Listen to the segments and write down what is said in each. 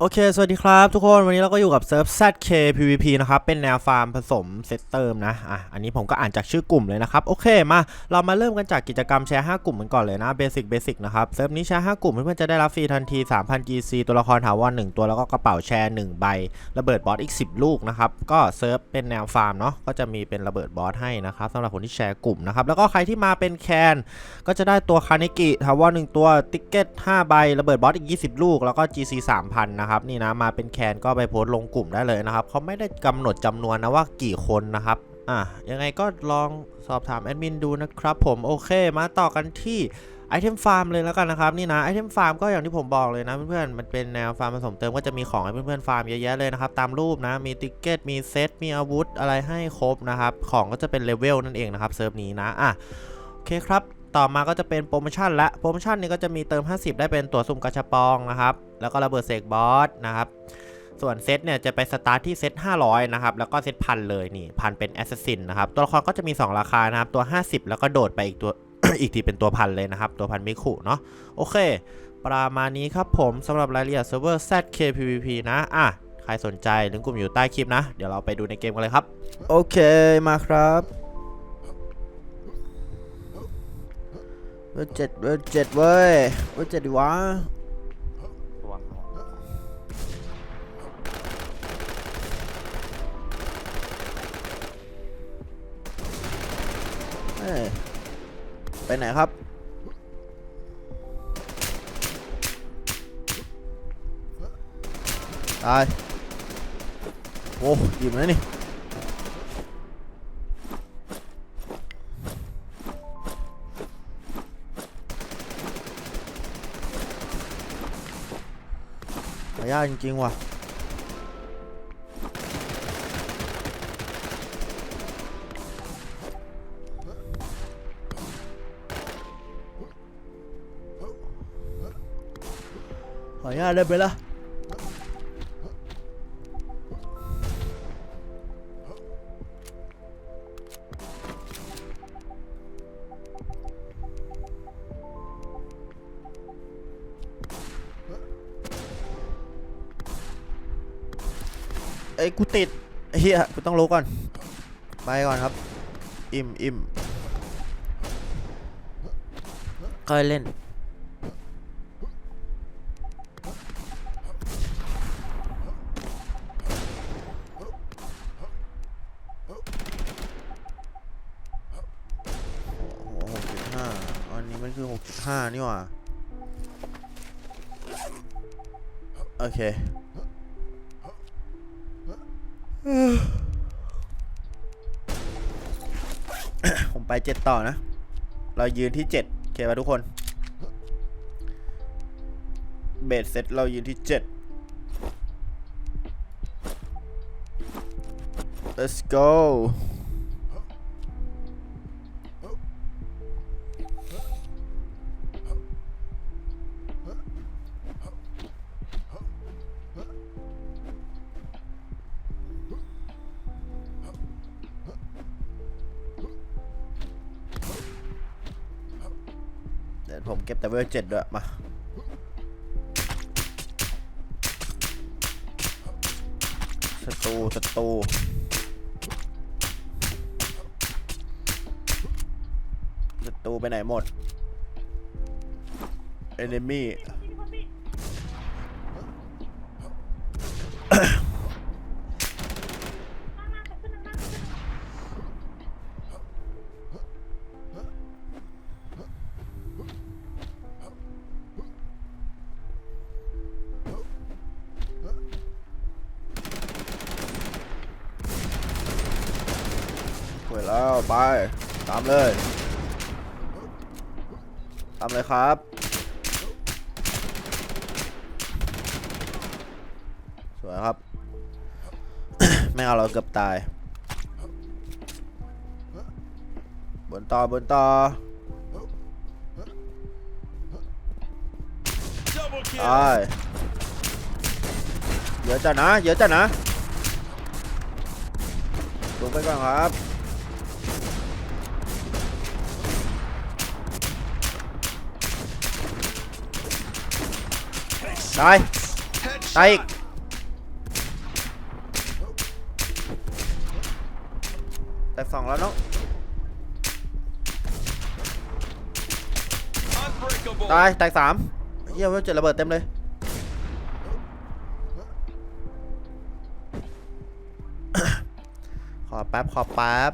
โอเค สวัสดีครับทุกคน วันนี้เราก็อยู่กับเซิร์ฟ ZK PVP นะครับ เป็นแนวฟาร์มผสมเซตเติมนะ อะ อันนี้ผมก็อ่านจากชื่อกลุ่มเลยนะครับ โอเค มา เรามาเริ่มกันจากกิจกรรมแชร์ 5 กลุ่มกันก่อนเลยนะ Basic Basic นะครับ เซิร์ฟนี้แชร์ 5 กลุ่มเพื่อนๆจะได้รับฟรีทันที 3,000 GC ตัวละครถาวร1 ตัวแล้วก็กระเป๋าแชร์ 1 ใบ ระเบิดบอสอีก 10 ลูกนะครับ ก็เซิร์ฟเป็นแนวฟาร์มเนาะ ก็จะมีเป็นระเบิดบอสให้นะครับสำหรับคนที่แชร์กลุ่มนะครับ แล้วก็ใครที่มาเป็นแคน ก็จะได้ตัวคานิกิถาวรหนึ่งตัวติ๊กเก็ต5ใบระเบิดบอสอีก 20 ลูก แล้วก็ GC 3,000นะครับนี่นะมาเป็นแคนก็ไปโพสต์ลงกลุ่มได้เลยนะครับเขาไม่ได้กำหนดจำนวนนะว่ากี่คนนะครับอะยังไงก็ลองสอบถามแอดมินดูนะครับผมโอเคมาต่อกันที่ไอเทมฟาร์มเลยแล้วกันนะครับนี่นะไอเทมฟาร์มก็อย่างที่ผมบอกเลยนะเพื่อนๆมันเป็นแนวฟาร์มผสมเติมก็จะมีของให้เพื่อนๆฟาร์มเยอะแยะเลยนะครับตามรูปนะมีติ๊กเก็ตมีเซตมีอาวุธอะไรให้ครบนะครับของก็จะเป็นเลเวลนั่นเองนะครับเซิร์ฟนี้นะอะโอเคครับ ต่อมาก็จะเป็นโปรโมชั่นละโปรโมชั่นนี้ก็จะมีเติม 50 ได้เป็นตัวสุ่มกระชบปองนะครับ แล้วก็ระเบิดเสกบอสนะครับ ส่วนเซตเนี่ยจะไปสตาร์ทที่เซต500 นะครับ แล้วก็เซตพันเลยนี่พันเป็นแอสซัสซินนะครับ ตัวละครก็จะมี 2 ราคานะครับ ตัว 50 แล้วก็โดดไปอีกตัวอีกทีเป็นตัวพันเลยนะครับ ตัวพันมิคุเนาะโอเค ประมาณนี้ครับผมสำหรับรายละเอียดเซิร์ฟเวอร์ ZKPVP นะอะใครสนใจลิงก์กลุ่มอยู่ใต้คลิปนะ เดี๋ยวเราไปดูในเกมกันเลยครับ โอเคมาครับ เบอร์เจ็ดเบอร์เจ็ดเว้ยเบอร์เจ็ดดีวะระวังเอ้ยไปไหนครับ ตาย โอ้ยิมแล้วนี่ ขายากจริงๆ กูติดเฮียกูต้องรู้ก่อน ไปก่อนครับ อิ่มอิ่มค่อยเล่นโอ้โหหกจุดห้าอันนี้มันคือหกจุดห้านี่หว่า โอเค ผมไปเจ็ดต่อนะ เรายืนที่เจ็ดโอเคป่ะทุกคน เบสเซตเรายืนที่เจ็ด let's go ดี๋ยวผมเก็บแต่เวลเจ็ดด้วยมาศัตรูศัตรูศัตรูไปไหนหมด enemy สวยแล้ว ไป ตามเลย ตามเลยครับ สวยครับ ไม่เอาเราเกือบตาย บนต่อบนต่อตายเยอะจัดนะ เยอะจัดนะลงไปก่อนครับ ตาย ตายอีกแตกสองแล้วเนาะตายแตกสามเฮียเวลเจ็ดระเบิดเต็มเลยขอแป๊บขอแป๊บ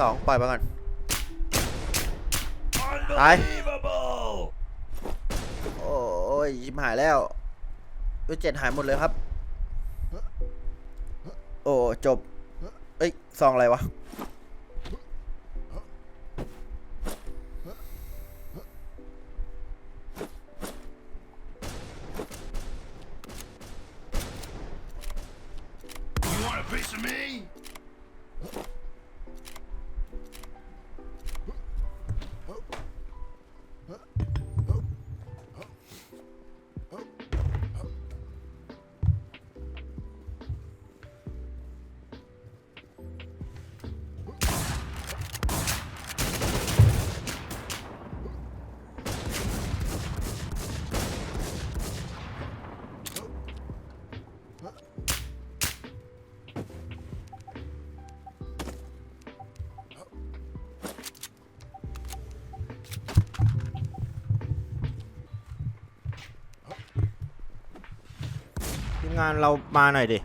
สองปล่อยไปก่อนตาย Unbelievable. โอ้ยชิบหายแล้วเวลเจ็ดหายหมดเลยครับ โอ้จบ เอ้ยซองอะไรวะ งานเรามาหน่อยดิ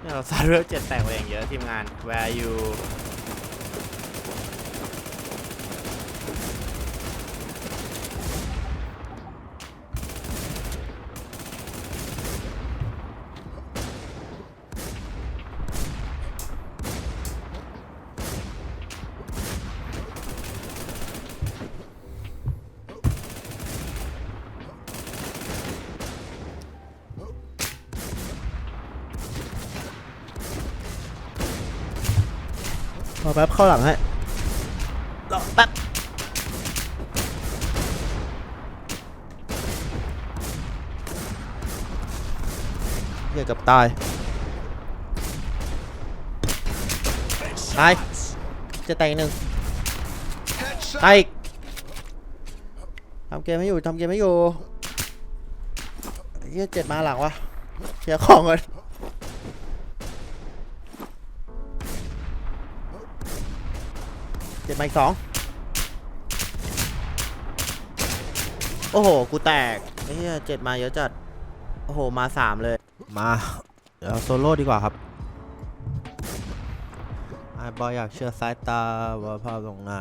เนี่ยเราซาเรือเจ็ดแตกไปอย่างเยอะทีมงาน where you รอแป๊บเข้าหลังให้รอแป๊บเหี้ยเกับตายตายจะแตกอีกหนึ่ง Headshot. ตายอีกทำเกมไม่อยู่ทำเกมไม่อยู่เฮียเจ็ดมาหลังวะเคลียร์ของก่อน มาอีกสองโอ้โห กูแตกเฮ้ยเจ็ดมาเยอะจัด โอ้โห มาสามเลย มาเดี๋ยวโซโล่ดีกว่าครับไอ้บอยอยากเชื่อสายตาว่าภาพตรงหน้า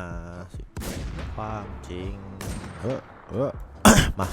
ความจริงเออเออมา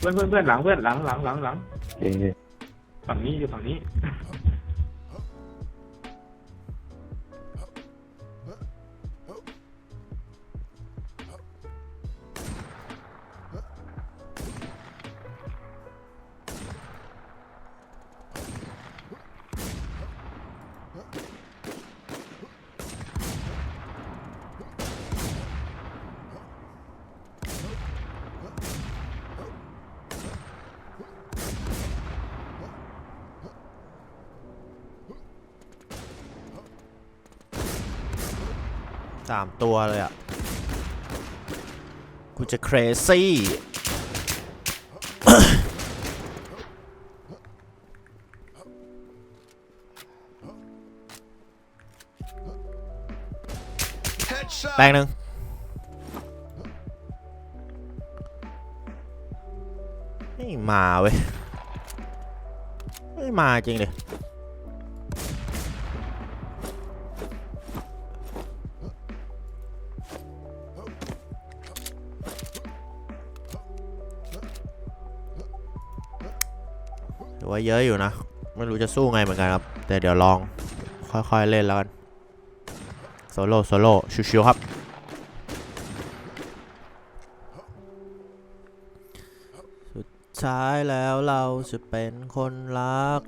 เพื่อนเพื่อนเพื่อนหลังเพื่อนหลังหลังหลังหลังฝั่งนี้อยู่ฝั่งนี้ สามตัวเลยอะ กูจะ crazy แต Headshot. งหนึ่งไม่มาเว้ย ไม่มาจริงเลย ว่าเยอะอยู่นะ ไม่รู้จะสู้ไงเหมือนกันครับ แต่เดี๋ยวลองค่อยๆเล่นแล้วกันโซโล่โซโล่ชิวๆครับ สุดท้ายแล้วเราจะเป็นคนรัก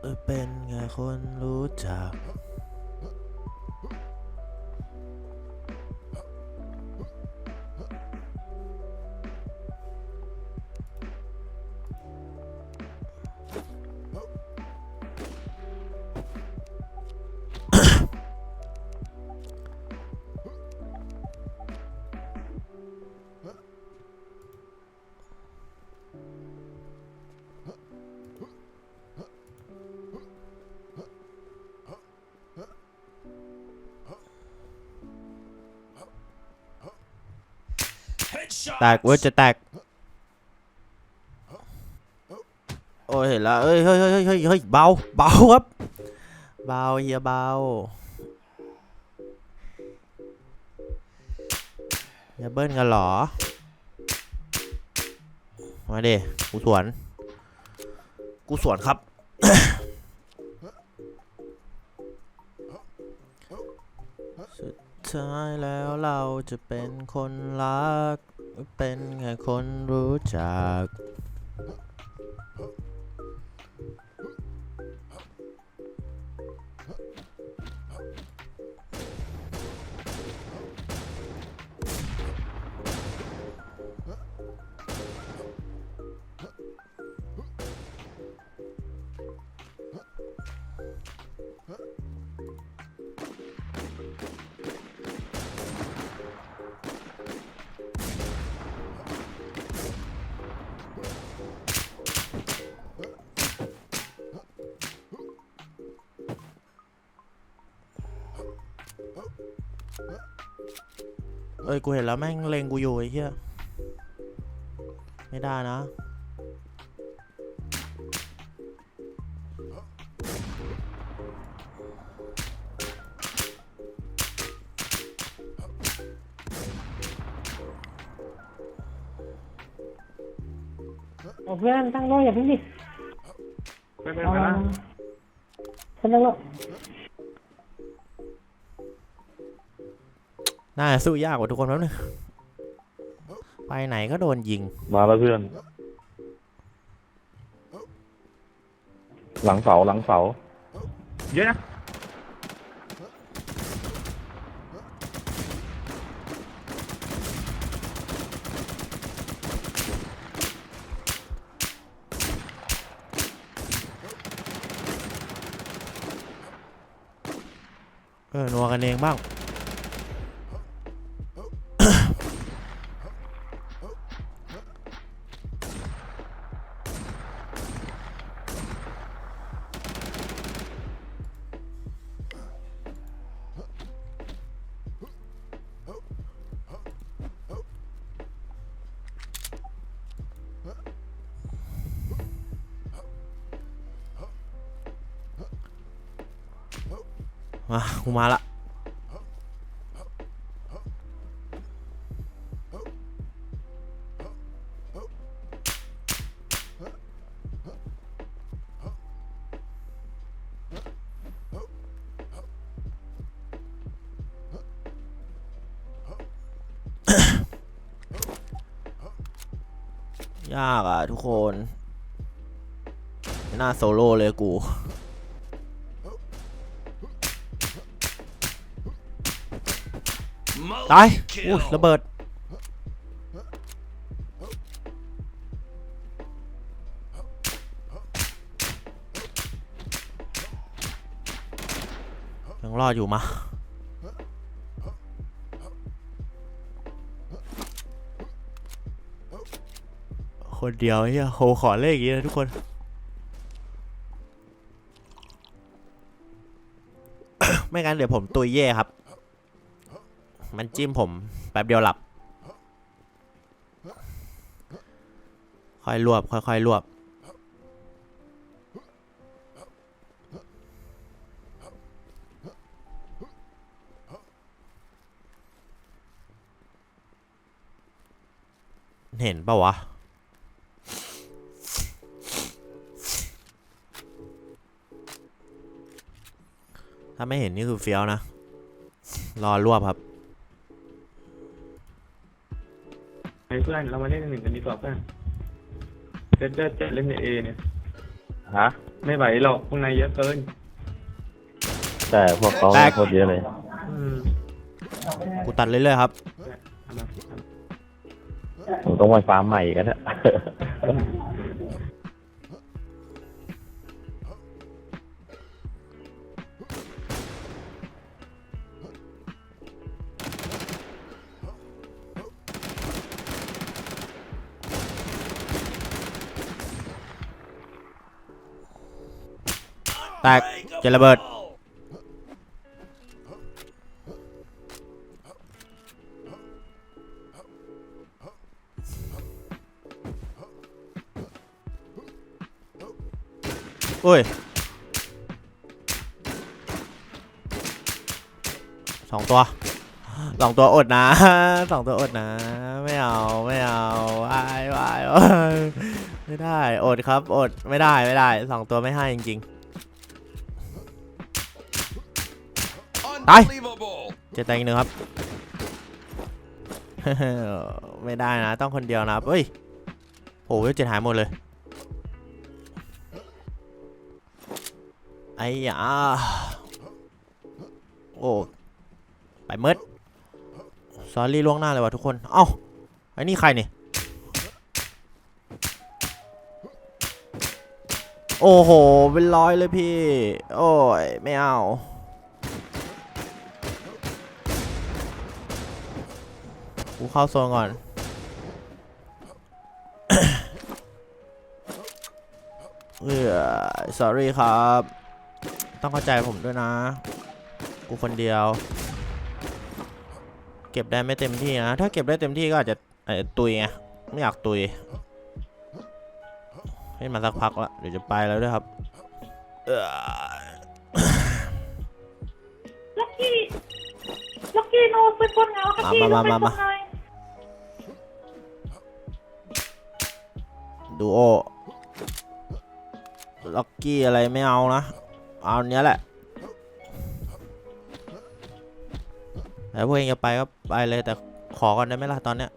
เออเป็นแค่คนรู้จัก แตกเว้ยจะแตก โอ้ยเห็นแล้วเอ้ยเฮ้ยเฮ้ยเฮ้ยเฮ้ยเฮ้ยเบาเบาครับ เบาเฮียเบาอย่าเบิ้ลกันหรอ มาดิกูสวน กูสวนครับ สุดท้ายแล้วเราจะเป็นคนรัก เป็นแค่คนรู้จัก เอ้ยกูเห็นแล้วแม่งเล็งกูอยู่ไอ้เหี้ยไม่ได้นะเอาเพื่อนตั้งโลอย่าเพิ่งดิไม่ไม่เอาไม่นะฉันตั้งโล น่าจะสู้ยากกว่าทุกคนแป๊บนึงไปไหนก็โดนยิง มาแล้วเพื่อน หลังเสาหลังเสา เยอะนะ เออนัวกันเองบ้าง มากูมาละยากอะทุกคน ไม่น่าโซโล่เลยกู ตายอุ้ยระเบิด ยังรอดอยู่มาคนเดียวเฮียโหขอเลขอย่างนี้นะทุกคน ไม่งั้นเดี๋ยวผมตุยเย่ครับ มันจิ้มผมแป๊บเดียวหลับ ค่อยรวบ ค่อยๆรวบ เห็นปะวะถ้าไม่เห็นนี่คือเฟี้ยวนะ รอรวบครับ พื่อนเรามาเล่นหนึ่งกันดีกว่าเพื่อนเจ็ดเจ็ดเจ็ดเล่นในเอเนี่ย ฮะ ไม่ไหวหรอกพวกนายเยอะเกิน แต่พวกเขาแตก โคตรเยอะเลย อืมกูตัดเรื่อยๆครับเอามาเอามาผมต้องไปฟาร์มใหม่กันนะ แตกเจระเบิด โอ้ยสองตัวสองตัวอดนะสองตัวอดนะ ไม่เอาไม่เอาวายวายวายไม่ได้อดครับอดไม่ได้ไม่ได้สองตัวไม่ให้จริง Unbelievable. ๆเจ็ดแตงอีกหนึ่งครับ ไม่ได้นะ ต้องคนเดียวนะครับเฮ้ยโอ้ยเจ็ดหายหมดเลย ไอ้ยาโอ้ไปมืดซอรี่ล่วงหน้าเลยว่ะทุกคน เอ้าไอ้นี่ใครนี่โอ้โห เป็นร้อยเลยพี่ โอ้ย ไม่เอา กูเข้าโซนก่อน เออ sorry ครับ ต้องเข้าใจผมด้วยนะ กูคนเดียว เก็บได้ไม่เต็มที่นะ ถ้าเก็บได้เต็มที่ก็อาจจะเอ่อตุยไง ไม่อยากตุยเล่นมาสักพักละเดี๋ยวจะไปแล้วด้วยครับ เออล็อกกี้ล็อกกี้โนเป็นคนเหงาครับพี่มามาเป็นมาคนมา ดูโอล็อกกี้อะไรไม่เอานะ เอาอันเนี้ยแหละแต่พวกเองจะไปก็ไปเลยแต่ขอก่อนได้ไหมล่ะตอนเนี้ย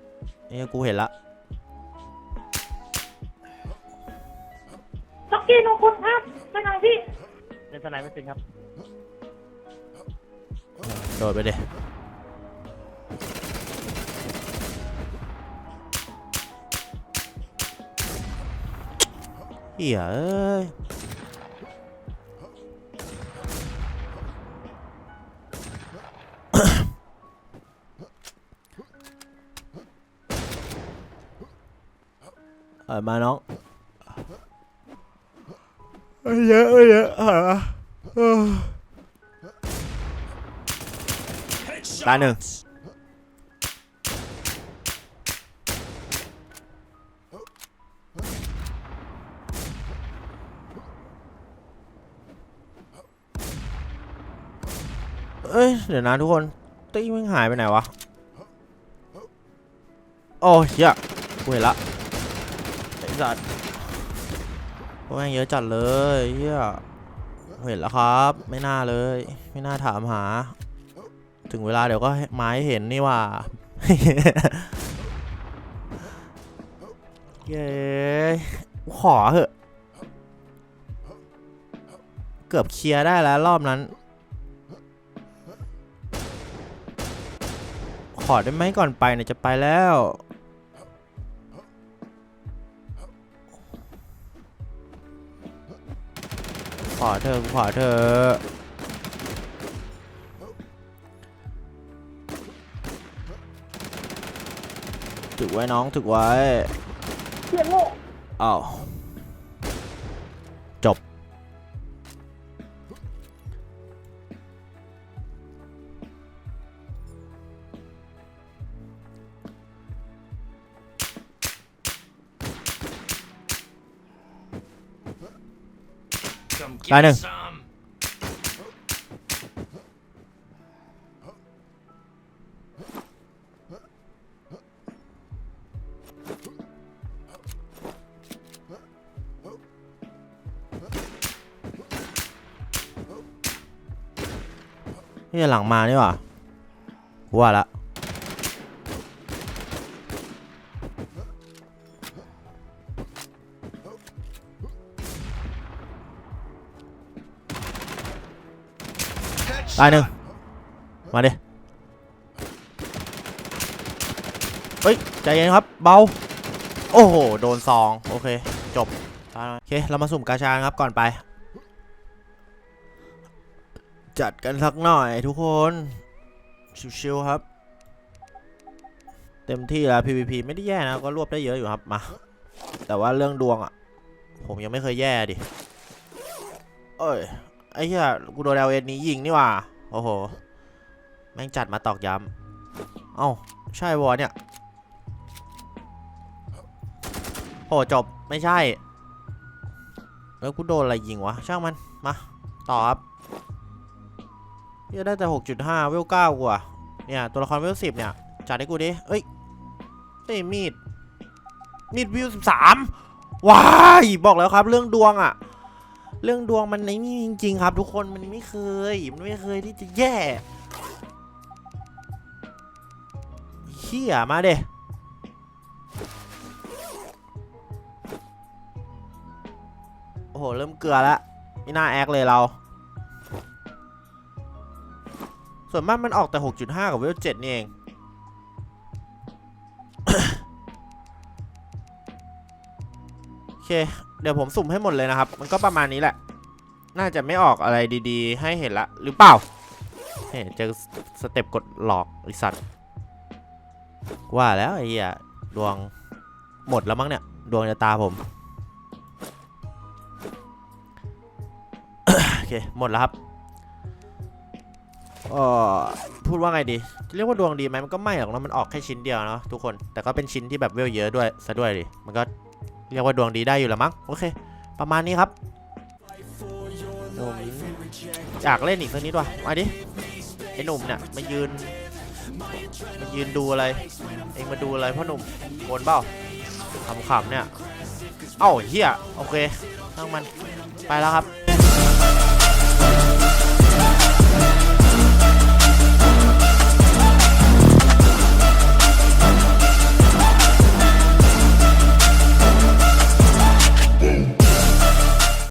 นี่กูเห็นละล็อกกี้โนคนครับไปหน่อยพี่เล่นสไนไม่เป็นครับ โดดไปดิ เหี้ยเอ้ยเออมาน้องเอ้ยเยอะเอ้ยเยอะเออเออตายหนึ่ง อ้ย เดี๋ยวนะทุกคน ตี้มันหายไปไหนวะ โอ้ยเหี้ยกูเห็นละไอ้สัตว์พวกแม่งเยอะจัดเลยเหี้ยเห็นแล้วครับ ไม่น่าเลย ไม่น่าถามหา ถึงเวลาเดี๋ยวก็ไม้เห็นนี่ว่าเย้ขอเหอะ เกือบเคลียร์ได้แล้วรอบนั้น อได้ไหมก่อนไปเนี่ยจะไปแล้ว ขอเธอะขอเธอะถึกไว้น้องถึกไว้เสียงโง่อ้าว some. Give Lại me nè. some. นี่หลังมานี่หว่ากูว่าละ ตายหนึ่งมาดิเฮ้ย ใจเย็นครับ เบา โอ้โห โดนซอง โอเค จบ โอเค เรามาสุ่มกาชาครับก่อนไป จัดกันสักหน่อยทุกคน ชิวๆครับ เต็มที่แล้ว PVP ไม่ได้แย่นะ ก็รวบได้เยอะอยู่ครับ มา แต่ว่าเรื่องดวงอะ ผมยังไม่เคยแย่ดิ เอ้ย ไอ้เหี้ยกูโดน LN นี้ยิงนี่ว่า โอ้โห แม่งจัดมาตอกย้ำเอ้า ใช่วะเนี่ยโหจบไม่ใช่ แล้วกูโดนอะไรยิงวะ ช่างมัน มา ต่อครับเหี้ยได้แต่ 6.5 เวล9กว่า เนี่ย ตัวละครเวล10 เนี่ย จัดให้กูดิ เอ้ยเอ้ยมีด มีดวิว13ว้าย บอกแล้วครับเรื่องดวงอะ เรื่องดวงมันในนี่จริง ๆ ครับ ทุกคนมันไม่เคย มันไม่เคยที่จะแย่เฮียมาเด้โอ้โห เริ่มเกลือแล้วไม่น่าแอคเลยเรา ส่วนมากมันออกแต่ 6.5 กับเวล7นี่เอง เค เดี๋ยวผมสุ่มให้หมดเลยนะครับ มันก็ประมาณนี้แหละ น่าจะไม่ออกอะไรดีๆ ให้เห็นละ หรือเปล่าเฮ้เจอสเต็ปกดหลอกไอสัตว์ว่าแล้วไอ้เหี้ยดวงหมดแล้วมั้งเนี่ย ดวงจะตาผมโอเคหมดแล้วครับเออพูดว่าไงดี เรียกว่าดวงดีไหมมันก็ไม่หรอกนะมันออกแค่ชิ้นเดียวเนาะทุกคนแต่ก็เป็นชิ้นที่แบบเวลเยอะด้วยซะด้วยดิมันก็ เรียกว่าดวงดีได้อยู่แล้วมั้งโอเค ประมาณนี้ครับผมอยากเล่นอีกสักนิดว่ะมาดิไอ้หนุ่มเนี่ยมายืนมายืนดูอะไร เองมาดูอะไรพ่อหนุ่มโวนเปล่าขำๆเนี่ย เอ้าเฮียโอเคท่างมันไปแล้วครับ